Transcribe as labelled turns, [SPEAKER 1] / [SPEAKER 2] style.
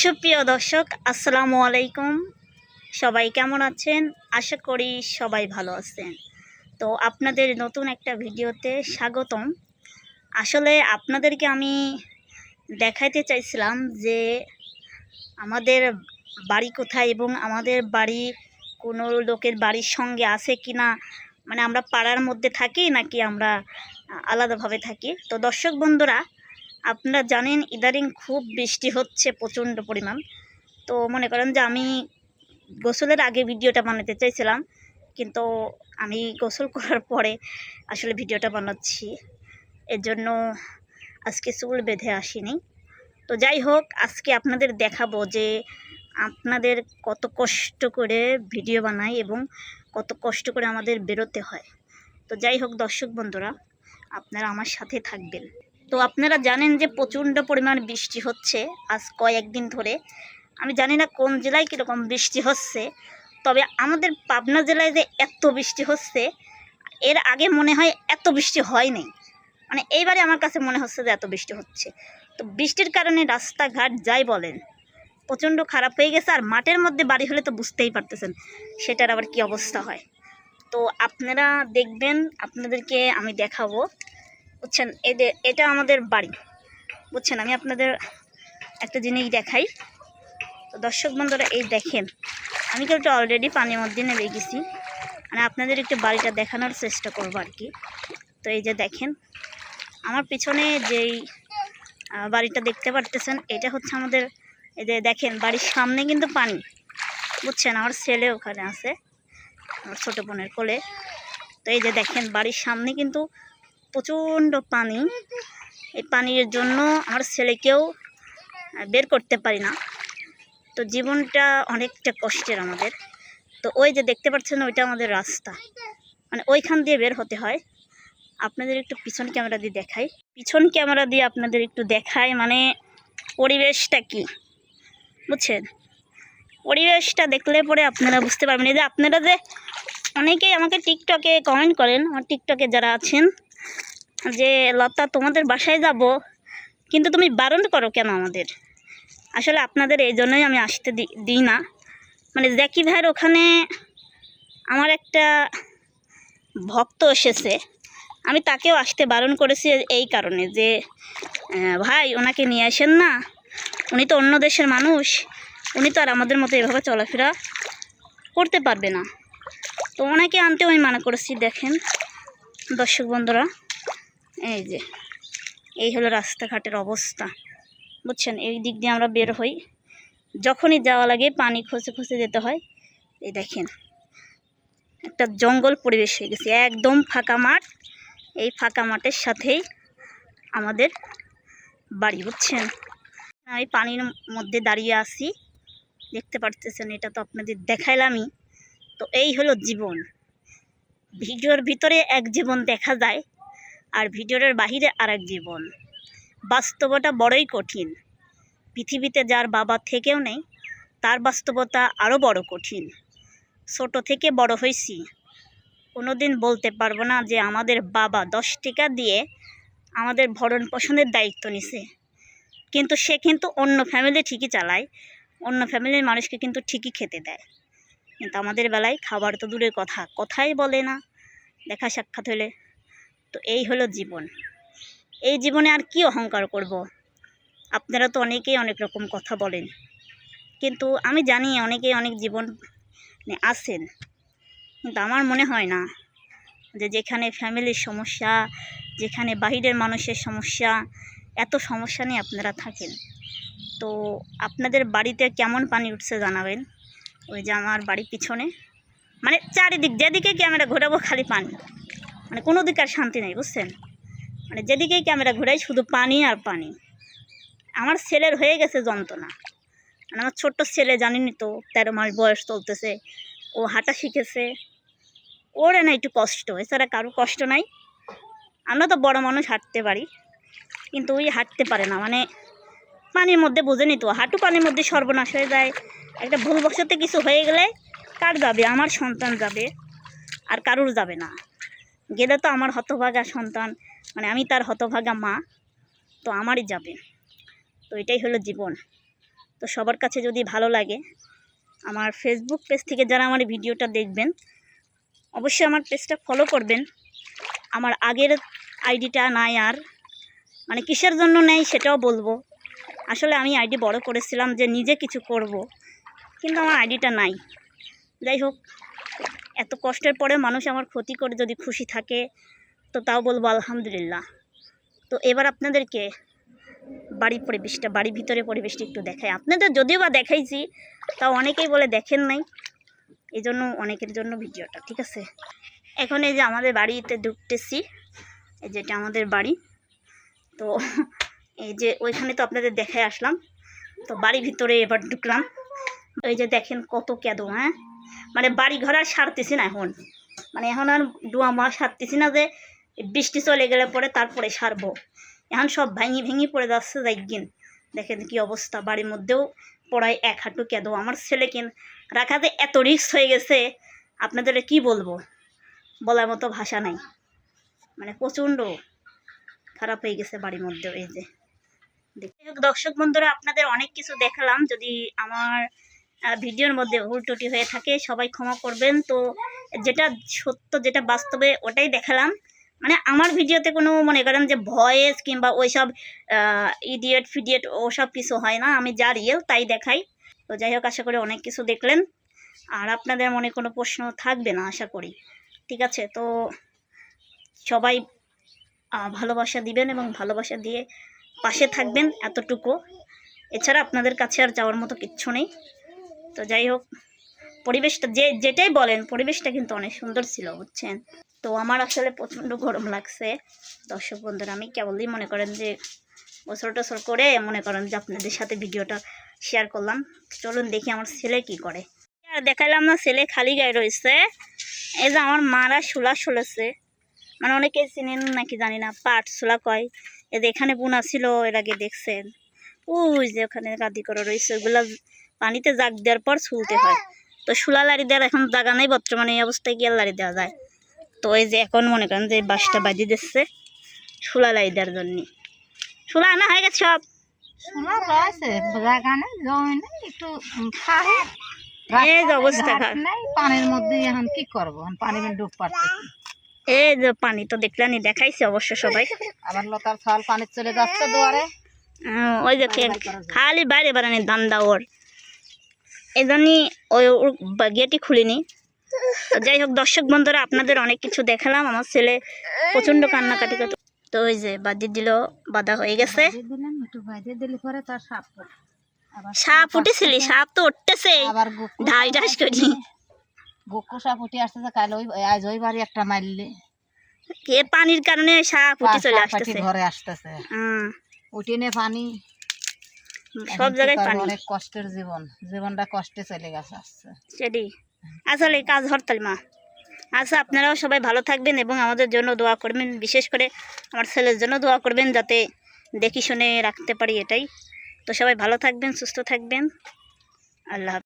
[SPEAKER 1] সুপ্রিয় দর্শক, আসসালামু আলাইকুম। সবাই কেমন আছেন? আশা করি সবাই ভালো আছেন। তো আপনাদের নতুন একটা ভিডিওতে স্বাগতম। আসলে আপনাদেরকে আমি দেখাইতে চাইছিলাম যে আমাদের বাড়ি কোথায় এবং আমাদের বাড়ি কোনো লোকের বাড়ির সঙ্গে আছে কি না মানে আমরা পাড়ার মধ্যে থাকি নাকি আমরা আলাদাভাবে থাকি? তো দর্শক বন্ধুরা আপনারা জানেন ইদারিং খুব বৃষ্টি হচ্ছে, প্রচণ্ড পরিমাণ। তো মনে করেন যে আমি গোসলের আগে ভিডিওটা বানাতে চাইছিলাম, কিন্তু আমি গোসল করার পরে আসলে ভিডিওটা বানাচ্ছি। এর জন্য আজকে চুল বেঁধে আসিনি। তো যাই হোক, আজকে আপনাদের দেখাবো যে আপনাদের কত কষ্ট করে ভিডিও বানাই এবং কত কষ্ট করে আমাদের বেরোতে হয়। তো যাই হোক, দর্শক বন্ধুরা, আপনারা আমার সাথে থাকবেন। তো আপনারা জানেন যে প্রচণ্ড পরিমাণ বৃষ্টি হচ্ছে আজ কয়েকদিন ধরে। আমি জানি না কোন জেলায় কীরকম বৃষ্টি হচ্ছে, তবে আমাদের পাবনা জেলায় যে এত বৃষ্টি হচ্ছে, এর আগে মনে হয় এত বৃষ্টি হয়নি। মানে এইবারে আমার কাছে মনে হচ্ছে যে এত বৃষ্টি হচ্ছে। তো বৃষ্টির কারণে রাস্তাঘাট যাই বলেন, প্রচণ্ড খারাপ হয়ে গেছে আর মাঠের মধ্যে বাড়ি হলে তো বুঝতেই পারতেছেন সেটার আবার কি অবস্থা হয়। তো আপনারা দেখবেন, আপনাদেরকে আমি দেখাবো বুঝছেন? এদের এটা আমাদের বাড়ি। বুঝছেন? আমি আপনাদের একটা জিনিস দেখাই। তো দর্শক বন্ধুরা, এই দেখেন, আমি কিন্তু অলরেডি পানির মধ্যে নেমে গেছি। মানে আপনাদের একটু বাড়িটা দেখানোর চেষ্টা করব আর কি। তো এই যে দেখেন, আমার পিছনে যেই বাড়িটা দেখতে পারতেছেন, এটা হচ্ছে আমাদের, এই যে দেখেন, বাড়ির সামনে কিন্তু পানি। বুঝছেন? আমার ছেলে ওখানে আছে, আমার ছোটো বোনের কোলে। তো এই যে দেখেন, বাড়ির সামনে কিন্তু প্রচণ্ড পানি। এই পানির জন্য আমার ছেলেকেও বের করতে পারি না। তো জীবনটা অনেকটা কষ্টের আমাদের। তো ওই যে দেখতে পাচ্ছেন ওইটা আমাদের রাস্তা। মানে ওইখান দিয়ে বের হতে হয়। আপনাদের একটু পিছন ক্যামেরা দিয়ে দেখাই। পিছন ক্যামেরা দিয়ে আপনাদের একটু দেখাই মানে পরিবেশটা কি? বুঝছেন? পরিবেশটা দেখলে পরে আপনারা বুঝতে পারবেন। যে আপনারা যে অনেকেই আমাকে টিকটকে কমেন্ট করেন। আমার টিকটকে যারা আছেন যে, লতা, তোমাদের বাসায় যাব, কিন্তু তুমি বারণ করো কেন আমাদের? আসলে আপনাদের এই জন্যই আমি আসতে দিই না। মানে জ্যাকি ভাইয়ের ওখানে আমার একটা ভক্ত এসেছে। আমি তাকেও আসতে বারণ করেছি এই কারণে যে ভাই, ওনাকে নিয়ে আসেন না। উনি তো অন্য দেশের মানুষ। উনি তো আর আমাদের মতো এভাবে চলাফেরা করতে পারবে না। তো ওনাকে আনতেও আমি মানা করেছি, দেখেন। দর্শক বন্ধুরা এই যে, এই হলো রাস্তাঘাটের অবস্থা, বুঝছেন? এই দিক দিয়ে আমরা বের হই, যখনই যাওয়া লাগে পানি খসে খসে যেতে হয়। এই দেখেন, একটা জঙ্গল পরিবেশ হয়ে গেছে, একদম ফাঁকা মাঠ, এই ফাঁকা মাঠের সাথেই আমাদের বাড়ি, বুঝছেন? আমি পানির মধ্যে দাঁড়িয়ে আছি, দেখতে পারতেছেন, এটা তো আপনাদের দেখাইলামই। তো এই হলো জীবন, ভিডিওর ভিতরে এক জীবন দেখা যায় আর ভিডিওর বাহিরে আর এক জীবন। বাস্তবতা বড়ই কঠিন। পৃথিবীতে যার বাবা থেকেও নেই, তার বাস্তবতা আরও বড় কঠিন। ছোট থেকে বড় হয়েছি কোনোদিন বলতে পারব না যে আমাদের বাবা দশ টাকা দিয়ে আমাদের ভরণ পোষণের দায়িত্ব নিছে। কিন্তু সে কিন্তু অন্য ফ্যামিলি ঠিকই চালায়, অন্য ফ্যামিলির মানুষকে কিন্তু ঠিকই খেতে দেয়। কিন্তু আমাদের বেলায় খাবার তো দূরের কথা, কথাই বলে না। দেখা সাক্ষাৎ হলে তো এই হলো জীবন। এই জীবনে আর কি অহংকার করব। আপনারা তো অনেকেই অনেক রকম কথা বলেন। কিন্তু আমি জানি অনেকেই অনেক জীবন আছেন। কিন্তু আমার মনে হয় না যে যেখানে ফ্যামিলির সমস্যা, যেখানে বাহিরের মানুষের সমস্যা, এত সমস্যা নিয়ে আপনারা থাকেন। তো আপনাদের বাড়িতে কেমন পানি উঠছে জানাবেন? ওই যে আমার বাড়ির পিছনে। মানে চারিদিক, যেদিকে ক্যামেরা ঘোরাবো খালি পানি। মানে কোনো দিকে আর শান্তি নেই, বুঝছেন? মানে যেদিকেই ক্যামেরা ঘোরাই, শুধু পানি আর পানি। আমার ছেলের হয়ে গেছে যন্ত্রণা। মানে আমার ছোট্ট ছেলে জানিনি তো, তেরো মাস বয়স চলতেছে। ও হাঁটা শিখেছে। ওরে না একটু কষ্ট, এছাড়া কারও কষ্ট নাই। আমরা তো বড় মানুষ, হাঁটতে পারি। কিন্তু ওই হাঁটতে পারে না। মানে পানির মধ্যে বোঝেনি তো, হাঁটু পানির মধ্যে সর্বনাশ হয়ে যায়। একটা ভুলবশতে কিছু হয়ে গেলে কার যাবে? আমার সন্তান যাবে, আর কারুর যাবে না। গেলে তো আমার হতভাগা সন্তান মানে আমি তার হতভাগা মা, তো আমারই যাবে। তো এটাই হলো জীবন। তো সবার কাছে যদি ভালো লাগে, আমার ফেসবুক পেজ থেকে যারা আমার ভিডিওটা দেখবেন, অবশ্যই আমার পেজটা ফলো করবেন। আমার আগের আইডিটা নাই আর মানে কিসের জন্য নেই সেটাও বলব। আসলে আমি আইডি বড় করেছিলাম যে নিজে কিছু করব, কিন্তু আমার আইডিটা নাই। যাই হোক এত কষ্টের পরে মানুষ আমার ক্ষতি করে যদি খুশি থাকে, তো তাও বলব আলহামদুলিল্লাহ। তো এবার আপনাদেরকে বাড়ির পরিবেশটা, বাড়ির ভিতরে পরিবেশটা একটু দেখাই। আপনাদের যদিও বা দেখাইছি, তাও অনেকেই বলে দেখেন নাই। এই জন্য অনেকের জন্য ভিডিওটা, ঠিক আছে? এখন এই যে আমাদের বাড়িতে ঢুকতেছি, এই যেটা আমাদের বাড়ি। তো এই যে ওইখানে তো আপনাদের দেখায় আসলাম। তো বাড়ির ভিতরে এবার ঢুকলাম। এই যে দেখেন কত কেদো হ্যাঁ? মানে বাড়ি ঘর আর সারতেছি না এখন। মানে এখন আর ডুয়া মা সারতেছি না যে বৃষ্টি চলে গেলে পরে তারপরে সারবো। এখন সব ভেঙে ভেঙে পড়ে যাচ্ছে যাইগিন দেখেন কি অবস্থা, বাড়ির মধ্যেও পড়ায় এক হাঁটু কেঁদো। আমার ছেলে কিন রাখাতে এত রিস্ক হয়ে গেছে, আপনাদের কি বলব? বলার মতো ভাষা নাই। মানে প্রচণ্ড খারাপ হয়ে গেছে বাড়ির মধ্যেও এই যে। দর্শক বন্ধুরা, আপনাদের অনেক কিছু দেখালাম। যদি আমার ভিডিওর মধ্যে ভুল ত্রুটি হয়ে থাকে, সবাই ক্ষমা করবেন। তো যেটা সত্য, যেটা বাস্তবে ওটাই দেখালাম। মানে আমার ভিডিওতে কোনো মনে করেন যে ভয়েস কিংবা ওইসব ইডিয়েট ফিডিয়েট ওসব কিছু হয় না। আমি যা রিয়েল তাই দেখাই। তো যাই হোক, আশা করি অনেক কিছু দেখলেন। আর আপনাদের মনে কোনো প্রশ্ন থাকবে না, আশা করি। ঠিক আছে, তো সবাই ভালোবাসা দিবেন এবং ভালোবাসা দিয়ে পাশে থাকবেন এতটুকু। এছাড়া আপনাদের কাছে আর যাওয়ার মতো কিচ্ছু নেই। তো যাই হোক, পরিবেশটা যে, যেটাই বলেন, পরিবেশটা কিন্তু অনেক সুন্দর ছিল, বুঝছেন? তো আমার আসলে প্রচণ্ড গরম লাগছে। দর্শক বন্ধুরা, আমি কেবলই মনে করেন যে বছর টছর করে মনে করেন যে আপনাদের সাথে ভিডিওটা শেয়ার করলাম। চলুন দেখি আমার ছেলে কি করে। আর দেখালাম না, ছেলে খালি গায়ে রয়েছে। এই যে আমার মারা শুলা শুলেছে মানে অনেকে চিনেন নাকি জানি না, পাট শুলা কয়। এই যে এখানে বোনা ছিল, এর আগে দেখছেন। ওই যে ওখানে গাদি করে রয়েছে ওগুলা পানিতে জাগ দেওয়ার পর ছুলতে হয়। তো শুলা লাড়ি দেওয়ার এখন জায়গা নেই বর্তমানে এই অবস্থায় গিয়ে লাড়ি দেওয়া যায়। তো এই যে এখন মনে করেন যে এই বাঁশটা বাজিয়ে দিচ্ছে শুলা লাড়ি দেওয়ার জন্য। শুলা আনা হয়ে গেছে সব। এই যে অবস্থা
[SPEAKER 2] পানির মধ্যে এখন কি করব? এখন ডুব পারতেছি।
[SPEAKER 1] এই যে পানি তো দেখলানি দেখাইছে অবশ্য সবাই।
[SPEAKER 2] আবার লতার ফল পানি চলে যাচ্ছে দুয়ারে।
[SPEAKER 1] ওই যে খালি বাইরে বেড়ানি দান্দা ওর। এই জন্যই ওই ওর বা- গেটই খুলিনি যাই হোক দর্শক বন্ধুরা আপনাদের অনেক কিছু দেখালাম। আমার ছেলে প্রচণ্ড কান্নাকাটি করতো। তো ওই যে বাদি দিল বাধা হয়ে গেছে।
[SPEAKER 2] সাপ
[SPEAKER 1] উঠেছিলি? সাপ তো উঠতেছে। ঢাই ঢাস করি।
[SPEAKER 2] গুকু সাপ উঠে আসতেছে কাল ওই আজ ওই বাড়ি একটা মারলে।
[SPEAKER 1] কে পানির কারণে সাপ উঠে চলে আসতেছে।
[SPEAKER 2] ঘরে আসতেছে। উঠে নে পানি।
[SPEAKER 1] সব জায়গায় পানি।
[SPEAKER 2] অনেক কষ্টের জীবন। জীবনটা কষ্টে চলে গেছে আসছে
[SPEAKER 1] সেটি। আসলে কাজ হরতাল মা। আচ্ছা আপনারাও সবাই ভালো থাকবেন এবং আমাদের জন্য দোয়া করবেন। বিশেষ করে আমার ছেলের জন্য দোয়া করবেন যাতে দেখি শুনে রাখতে পারি এটাই। তো সবাই ভালো থাকবেন সুস্থ থাকবেন। আল্লাহ।